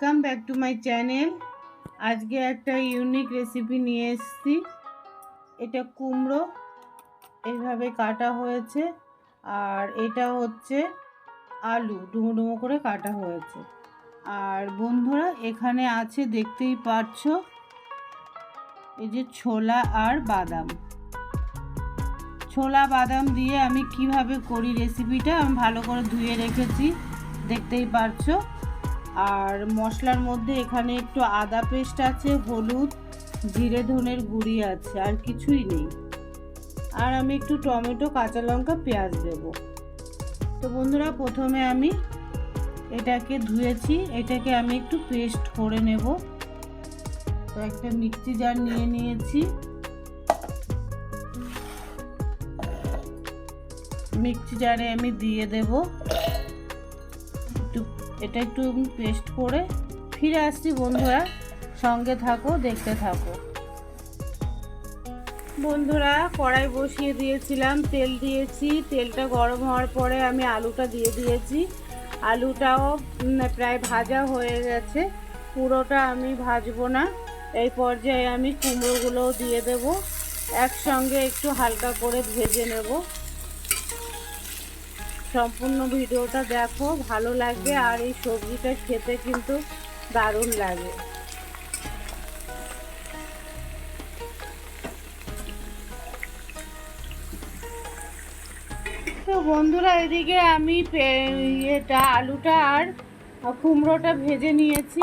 Welcome back to my channel আজকে একটা unique recipe নিয়ে এসেছি। এটা কুমড়ো এইভাবে কাটা হয়েছে। আর এটা হচ্ছে আলু, ডুমো ডুমো করে কাটা হয়েছে। আর বন্ধুরা, এখানে আছে দেখতেই পাচ্ছ এই যে ছোলা আর বাদাম। ছোলা, বাদাম দিয়ে আমি কীভাবে করি রেসিপিটা আমি ভালো করে ধুয়ে রেখেছি। দেখতেই পারছ। আর মশলার মধ্যে এখানে একটু আদা পেস্ট আছে, হলুদ, জিরে ধনের গুঁড়ি আছে, আর কিছুই নেই। আর আমি একটু টমেটো, কাঁচা লঙ্কা, পেঁয়াজ দেব। তো বন্ধুরা, প্রথমে আমি এটাকে ধুয়েছি। এটাকে আমি একটু পেস্ট করে নেব। তো একটা মিক্সি জার নিয়ে নিয়েছি। মিক্সি জারে আমি দিয়ে দেব। এটা একটু পেস্ট করে ফিরে আসছি বন্ধুরা। সঙ্গে থাকো, দেখতে থাকো। বন্ধুরা, কড়াই বসিয়ে দিয়েছিলাম, তেল দিয়েছি। তেলটা গরম হওয়ার পরে আমি আলুটা দিয়ে দিয়েছি। আলুটাও প্রায় ভাজা হয়ে গেছে। পুরোটা আমি ভাজবো না। এই পর্যায়ে আমি কুমড়োগুলোও দিয়ে দেব। একসঙ্গে একটু হালকা করে ভেজে নেব। সম্পূর্ণ ভিডিওটা দেখো, ভালো লাগবে আর এই সবজিটা খেতে কিন্তু দারুণ লাগে। তো বন্ধুরা, এদিকে আমি ইয়েটা, আলুটা আর কুমড়োটা ভেজে নিয়েছি।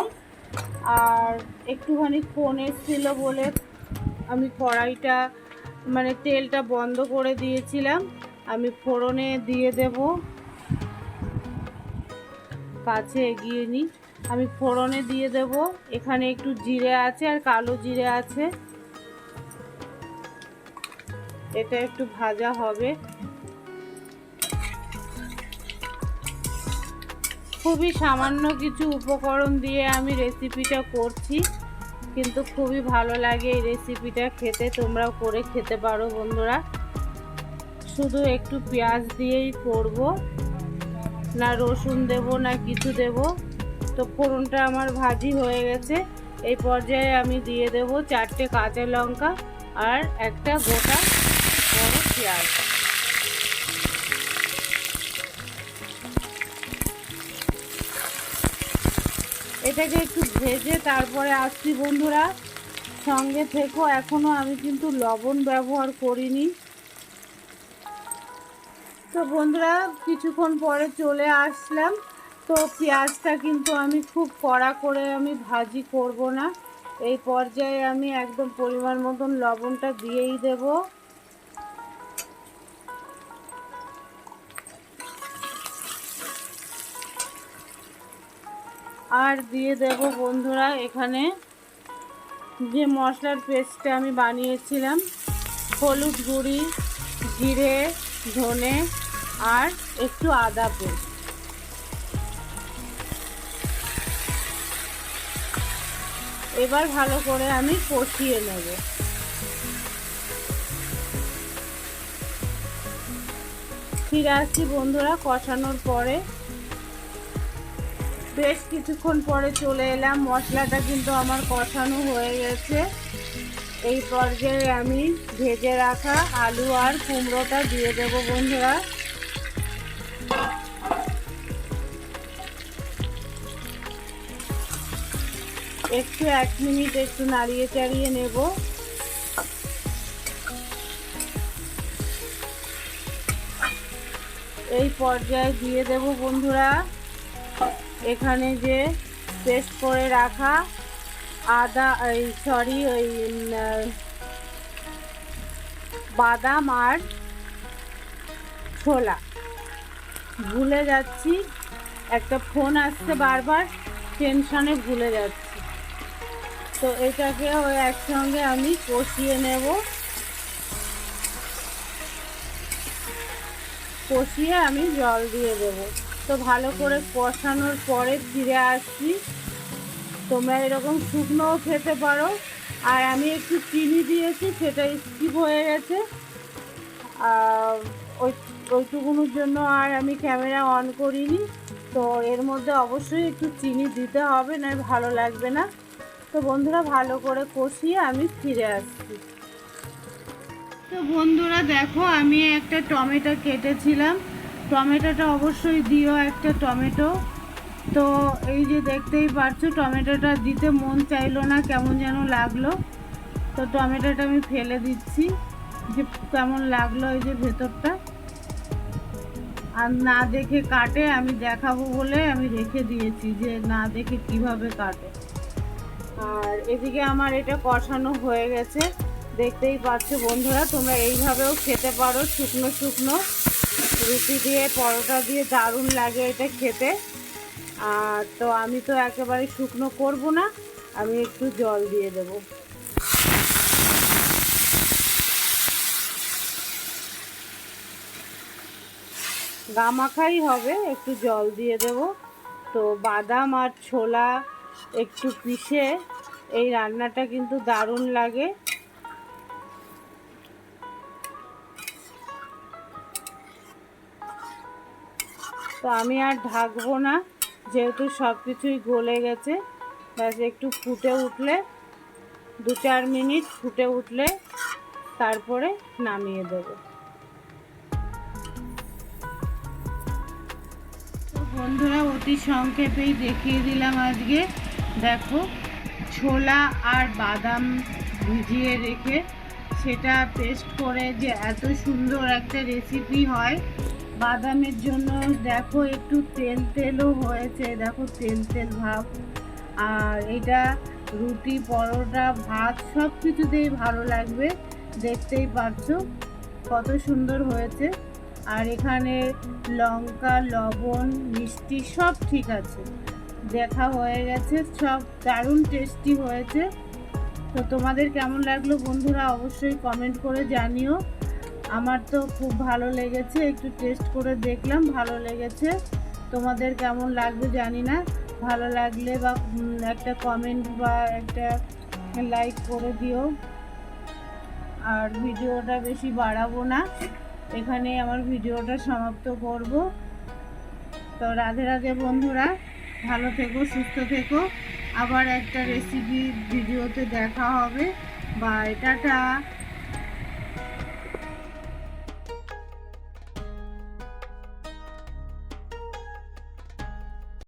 আর একটুখানি ফোন এসেছিল বলে আমি কড়াইটা মানে তেলটা বন্ধ করে দিয়েছিলাম। আমি ফোড়নে দিয়ে দেব। কাছে এগিয়ে নিই আমি ফোড়নে দিয়ে দেব। এখানে একটু জিরে আছে আর কালো জিরে আছে। এটা একটু ভাজা হবে। খুবই সামান্য কিছু উপকরণ দিয়ে আমি রেসিপিটা করছি। কিন্তু খুবই ভালো লাগে এই রেসিপিটা খেতে। তোমরাও করে খেতে পারো বন্ধুরা। শুধু একটু পেঁয়াজ দিয়েই করব। না রসুন দেব, না কিছু দেব। তো ফোড়নটা আমার ভাজি হয়ে গেছে। এই পর্যায়ে আমি দিয়ে দেব চারটে কাঁচা লঙ্কা আর একটা গোটা বড় পেঁয়াজ। এটাকে একটু ভেজে তারপরে আসছি বন্ধুরা। সঙ্গে থেকো এখনও আমি কিন্তু লবণ ব্যবহার করিনি। তো বন্ধুরা, কিছুক্ষণ পরে চলে আসলাম। তো পেঁয়াজটা কিন্তু আমি খুব কড়া করে আমি ভাজি করব না। এই পর্যায়ে আমি একদম পরিমাণ মতন লবণটা দিয়েই দেব। আর দিয়ে দেব বন্ধুরা, এখানে যে মশলার পেস্টটা আমি বানিয়েছিলাম, হলুদ গুঁড়ি, জিরে, ধনে আর একটু আদা পেস্ট এবার ভালো করে আমি কষিয়ে নেব। ফিরে আসছি বন্ধুরা কষানোর পরে। বেশ কিছুক্ষণ পরে চলে এলাম। মশলাটা কিন্তু আমার কষানো হয়ে গেছে। এই পর্যায়ে আমি ভেজে রাখা আলু আর কুমড়োটা দিয়ে দেব বন্ধুরা। একটু এক মিনিট একটু নাড়িয়ে চাড়িয়ে নেব। এই পর্যায়ে দিয়ে দেব বন্ধুরা। এখানে যে পেস্ট করে রাখা আদা, এই সরি, ওই বাদাম আর ছোলা। ভুলে যাচ্ছি, একটা ফোন আসছে বারবার, টেনশনে ভুলে যাচ্ছি। তো এটাকে ওই একসঙ্গে আমি কষিয়ে নেব। কষিয়ে আমি জল দিয়ে দেব। তো ভালো করে কষানোর পরে ফিরে আসছি। তোমরা এরকম শুকনোও খেতে পারো। আর আমি একটু চিনি দিয়েছি, সেটা স্কিপ হয়ে গেছে। ওই, ওইটুকুনোর জন্য আর আমি ক্যামেরা অন করিনি। তো এর মধ্যে অবশ্যই একটু চিনি দিতে হবে, না ভালো লাগবে না। তো বন্ধুরা, ভালো করে কষিয়ে আমি ফিরে আসছি। তো বন্ধুরা, দেখো, আমি একটা টমেটো কেটেছিলাম। টমেটোটা অবশ্যই দিও একটা টমেটো। তো এই যে দেখতেই পারছ, টমেটোটা দিতে মন চাইলো না, কেমন যেন লাগল। তো টমেটোটা আমি ফেলে দিচ্ছি, যে কেমন লাগল এই যে ভেতরটা। আর না দেখে কাটে, আমি দেখাবো বলে আমি রেখে দিয়েছি, যে না দেখে কীভাবে কাটে। আর এদিকে আমার এটা কষানো হয়ে গেছে। দেখতেই পাচ্ছ বন্ধুরা, তোমরা এইভাবেও খেতে পারো শুকনো শুকনো। রুটি দিয়ে, পরোটা দিয়ে দারুণ লাগে এটা খেতে। আর তো আমি তো একেবারে শুকনো করব না, আমি একটু জল দিয়ে দেব। গামাখাই হবে, একটু জল দিয়ে দেব। তো বাদাম আর ছোলা একটু পিষে এই রান্নাটা কিন্তু দারুণ লাগে। তো আমি আর ঢাকবো না, যেহেতু সব কিছুই গলে গেছে। ব্যাস, একটু ফুটে উঠলে, দু চার মিনিট ফুটে উঠলে তারপরে নামিয়ে দেব। বন্ধুরা, অতি সংক্ষেপেই দেখিয়ে দিলাম আজকে। দেখো, ছোলা আর বাদাম ভিজিয়ে রেখে সেটা পেস্ট করে যে এত সুন্দর একটা রেসিপি হয়। বাদামের জন্য দেখো একটু তেল তেলও হয়েছে, দেখো তেল তেল ভাব। আর এটা রুটি, পরোটা, ভাত, সব কিছুতেই ভালো লাগবে, দেখতেই পারছ কত সুন্দর হয়েছে। আর এখানে লঙ্কা, লবণ, মিষ্টি সব ঠিক আছে। দেখা হয়ে গেছে, সব দারুণ টেস্টি হয়েছে। তো তোমাদের কেমন লাগল বন্ধুরা অবশ্যই কমেন্ট করে জানিও। আমার তো খুব ভালো লেগেছে, একটু টেস্ট করে দেখলাম, ভালো লেগেছে। তোমাদের কেমন লাগবে জানি না, ভালো লাগলে বা একটা কমেন্ট বা একটা লাইক করে দিও। আর ভিডিওটা বেশি বাড়াবো না এখানে আমার ভিডিওটা সমাপ্ত করব। তো রাধে রাধে বন্ধুরা। ভালো থেকো সুস্থ থেকো। আবার একটা রেসিপি ভিডিওতে দেখা হবে। বা টাটা।